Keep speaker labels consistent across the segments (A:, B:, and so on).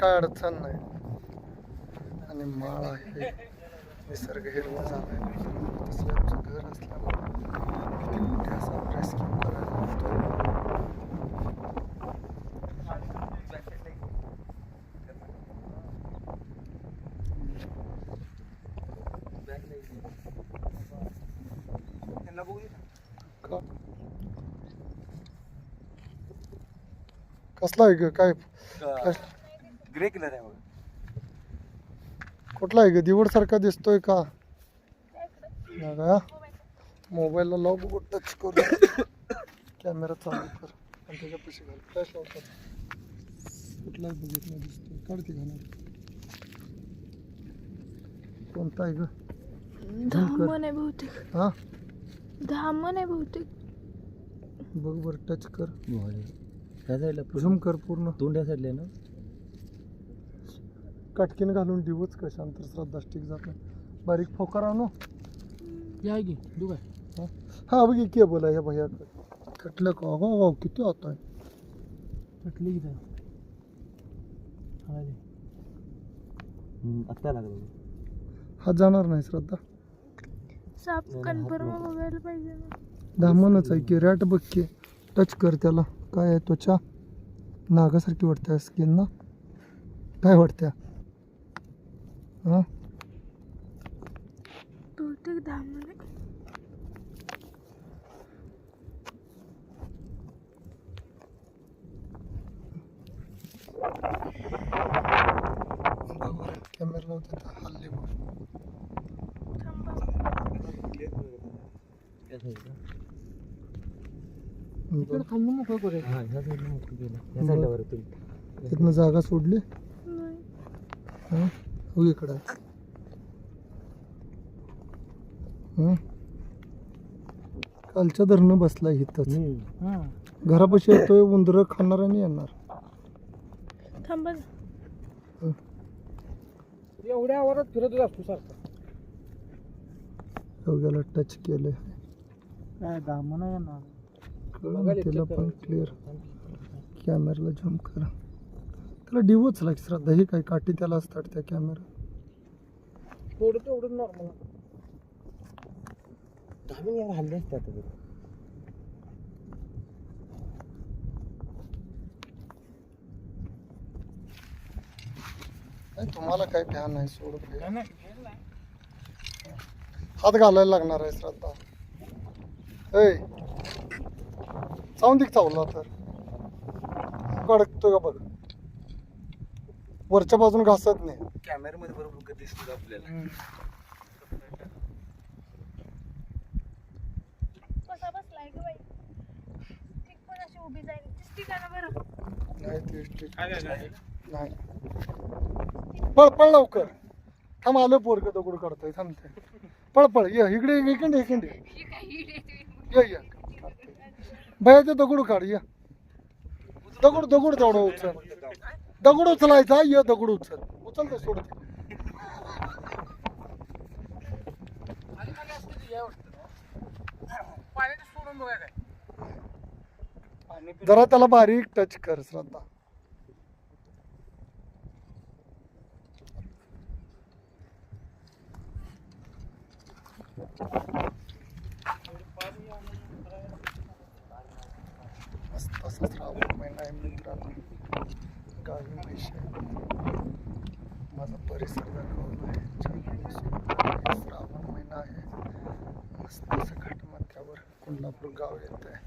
A: काय अडचण नाही. आणि माळ आहे. निसर्ग हिरवा झाला आहे तसं आमचं घर असल्यामुळे किती असा रेस्क्यू करायला कसला आहे ग? काय
B: ग्रे कलर आहे बघा.
A: कुठला आहे ग? दिवड सारखा दिसतोय का? बघा. मोबाईलला लाव बघू टच करू. कॅमेरा चालू कर. आणि त्याच्या पैसे घाल. फ्लॅश लावतात कुठलाच बघितला दिसतोय. काढते घालणार कोणता आहे ग?
C: धामण आहे बहुतेक.
A: हा?
C: धामण आहे बहुतेक.
A: बघ बरं टच कर.
B: ह्या साईडला
A: झूम कर पूर्ण.
B: तोंड ह्या साईडला ना?
A: काटकीने घालून दिवच कशा अंतर श्रद्धा स्टिक जात नाही. बारीक फोकार आणू.
B: या की काय?
A: हा? बघ के बोला ह्या भैया कटलं का? अगो अगो किती होत आहे.
B: कटली की आत्ता लागलं
A: हा जाणार नाही श्रद्धा.
C: साप कन्फर्म बघायला पाहिजे ना.
A: धामणच आहे की रॅट बघ की. टच कर त्याला. काय आहे त्वचा? नागासारखी वाटते स्किन ना? काय वाटत्या हा?
C: बहुतेक धामण? आहे
A: कॅमेरा लावते तर हल्ली बघ.
C: थांबा
B: त्या साईडला
A: बघ.
B: खाल्लं मोकळं करूया हां ह्या साईडला मोकळं केलं ह्या साईडला बरं तुम्ही.
A: तिथनं जागा सोडली?
C: नाही.
A: हा? हो इकडं. हं? कालच्या धरणं बसला इथंच.
B: हां.
A: घरापाशी येतोय उंदरं खाणार आणि येणार.
C: थांबा
B: एवढ्या आवारात फिरतच असतो सारखा.
A: योग्याला टच केलंय.
B: काय दामन आहे
A: तिला पण क्लिअर कॅमेराला झूम करा. त्याला डिवोच लाग श्रद्धा ही काय काठी त्याला असतात त्या कॅमेरा
B: थोडं तेवढं नॉर्मल हल्ले
A: तुम्हाला काय ध्यान नाही सोड भैया. हात घालायला लागणार आहे श्रद्धा. ऐ चावून दिक चावला तर. कडकतोय का बघ. वरच्या बाजून घासत नाही.
B: कॅमेऱ्यामध्ये बरोबर दिसतो आपल्याला
A: पळ पळ लवकर. थांब आलं पोरग दगड काढतोय. थांबते पळ पळ. ये इकडे इकडे ये, इकडे ये. ये भया ते दगड काढ ये. दगड दगड तेवढं उचल. दगड उचलायचा ये दगड उचल. उचल ते सोड जरा त्याला बारीक टच कर श्रद्धा. मस्त असा श्रावण महिना आहे मित्रांनो. गावी म्हैशी माझा परिसर दाखवला आहे छान श्रावण महिना आहे. मस्त घाट मथ्यावर कोल्हापूर गाव येत आहे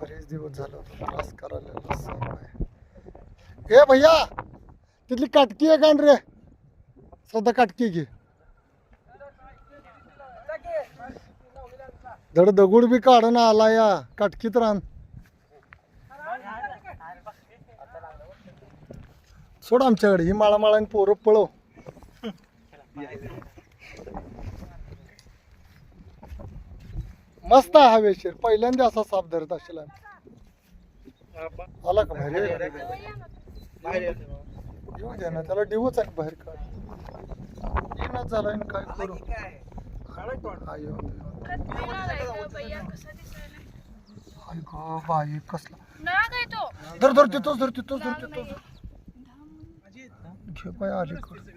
A: बरेच दिवस झालं त्रास करायला साप आहे हे भैया तिथली काटकी आहे कांड रे? सध्या काटकी घे. धड दगड बी काढून आला या. काटकीत रान. सोड आमच्याकडे ही माळा माळा पोरं पळव. मस्त आहे हवेशीर पहिल्यांदा असा साप धरत असेल आला का बाहेर? येऊ दे ना त्याला डिवच आहे बाहेर काढ. येणार झाला काय करू? बाई कसला? धर धर तिथंच धर तिथंच धर तिथंच धर खेप आहे अलीकडं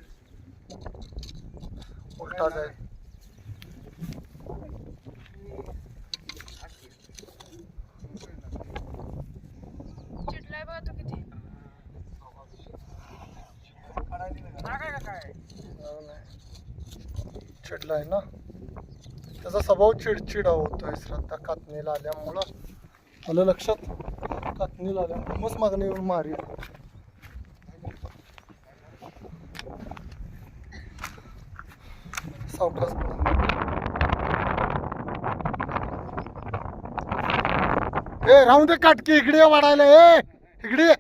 A: उलटा जाईल
C: चिडलाय बघा
A: चिडलाय ना त्याचा स्वभाव चिडचिडा होतोय श्रद्धा कातणीला आल्यामुळं आलं लक्षात कातणीला आल्यामुळं मस्त मागणी येऊन मारी सावकाश ए राहून दे काटकी इकडे ये वाढायला ए इकडे ये.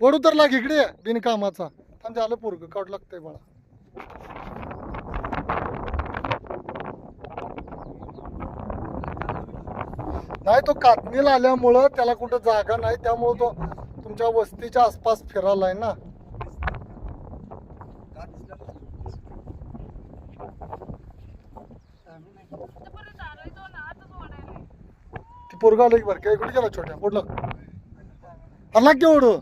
A: वडू तर लाग इकडे ये, बिनकामाचा. थांब झालं पोरग काढ लागतंय मला नाही तो कातणीला आल्यामुळं त्याला कुठं जागा नाही त्यामुळं तो तुमच्या वस्तीच्या आसपास फिरायलाय ना.
C: ती
A: पोरगा आलं की बरं काय कुठे गेला छोट्या? कुठलं आला की ओढू.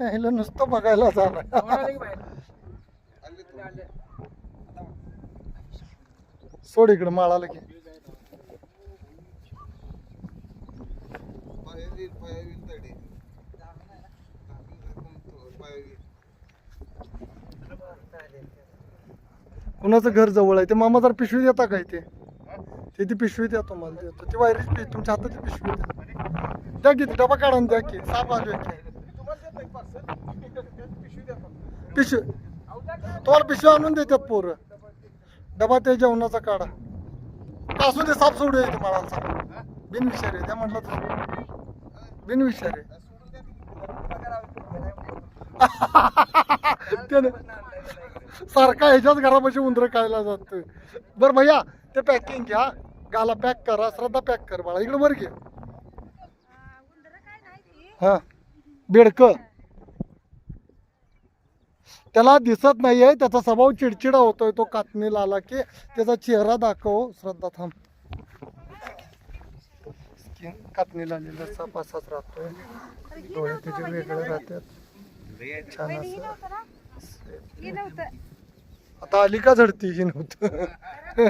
A: हिला नुसतं बघायला झालं. सोड इकडं माळाला की. कुणाचं घर जवळ आहे? ते मामा जर पिशवी देता काय ते? ते ती पिशवी द्या तुम्हाला देतो ती वायरीच पिशवी तुमच्या हाताची पिशवी द्या द्या की ती डबा काढून द्या की. साप आलो की पिशवी तुम्हाला पिशवी आणून देतात पोरं. डबा ते जेवणाचा काढा. असू दे साप सोडू येते मला बिनविषारी त्या म्हटलं तर. बिनविषारी त्याने सारखा ह्याच्याच घरापाशी उंदर खायला जातोय. बरं भैया ते पॅकिंग घ्या. गाला पॅक करा श्रद्धा पॅक कर बाळा. इकडं बरं घे.
C: हां. बेडकं.
A: हा बेडक त्याला दिसत नाहीये त्याचा स्वभाव चिडचिडा होतोय तो कातणीला आला की त्याचा चेहरा दाखव. श्रद्धा थांब. स्किन कातणीला आलेला साप असाच राहतोय. डोळे त्याचे वेगळे राहतात. छान असं
C: नव्हतं ना ही नव्हतं
A: आता आली का झडती? ही नव्हतं.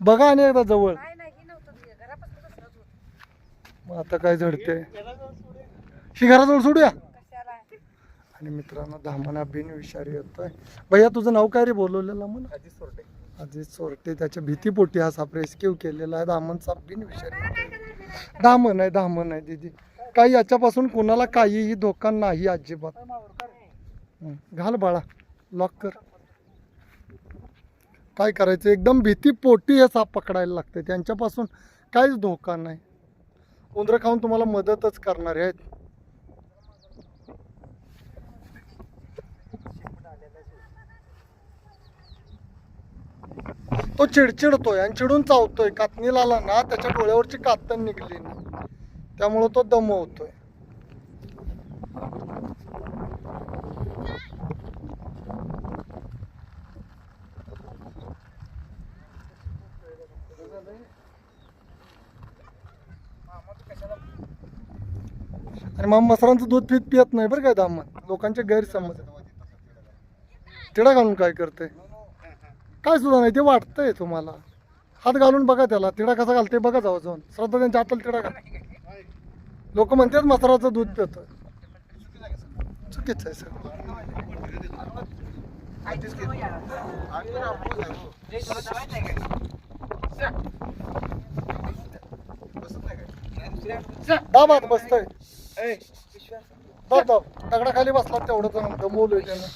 A: बघा आणि एकदा जवळ.
C: नाही नाही ही नव्हतं तुझ्या. घरापासून दुसरंच होतं.
A: मग आता काय झडते? ही घराजवळ सोडूया.
C: कशाला?
A: आणि मित्रांनो धामणा बिन विषारी येतोय. भैया तुझं नाव काय रे? बोलवलेलं म्हणा अजित सोरटे. त्याच्या भीतीपोटी हा साप रेस्क्यू केलेला आहे. दामन साप बिन विषारी. दामन आहे दामन आहे दीदी. काही याच्यापासून कोणाला काहीही धोका नाही अजिबात. घाल बाळा. लॉक कर. काय करायचं? एकदम भीतीपोटी हे साप पकडायला लागते त्यांच्यापासून काहीच धोका नाही. उंदरं खाऊन तुम्हाला मदतच करणारे आहेत. तो चिडचिडतोय आणि चिडून चावतोय. कातणीला आला ना त्याच्या डोळ्यावरची कातण निघली नाही. त्यामुळं तो दमवतोय आणि मग मसरांचं दूध पीत पियत नाही बरं काय दामन. लोकांचे गैरसमज आहे. तिडा घालून काय करते काय सुद्धा नाही ते वाटतंय तुम्हाला. हात घालून बघा त्याला तिडा कसा घालते बघा जाऊ जाऊन. श्रद्धा त्यांच्या हाताला तिडा घाल. लोक म्हणतात मसराचं दूध पितोय. चुकीचं आहे दाब आता बसतोय. दाब दाब. दगडाखाली बसला तेवढं तर जण गमवलोय त्यानं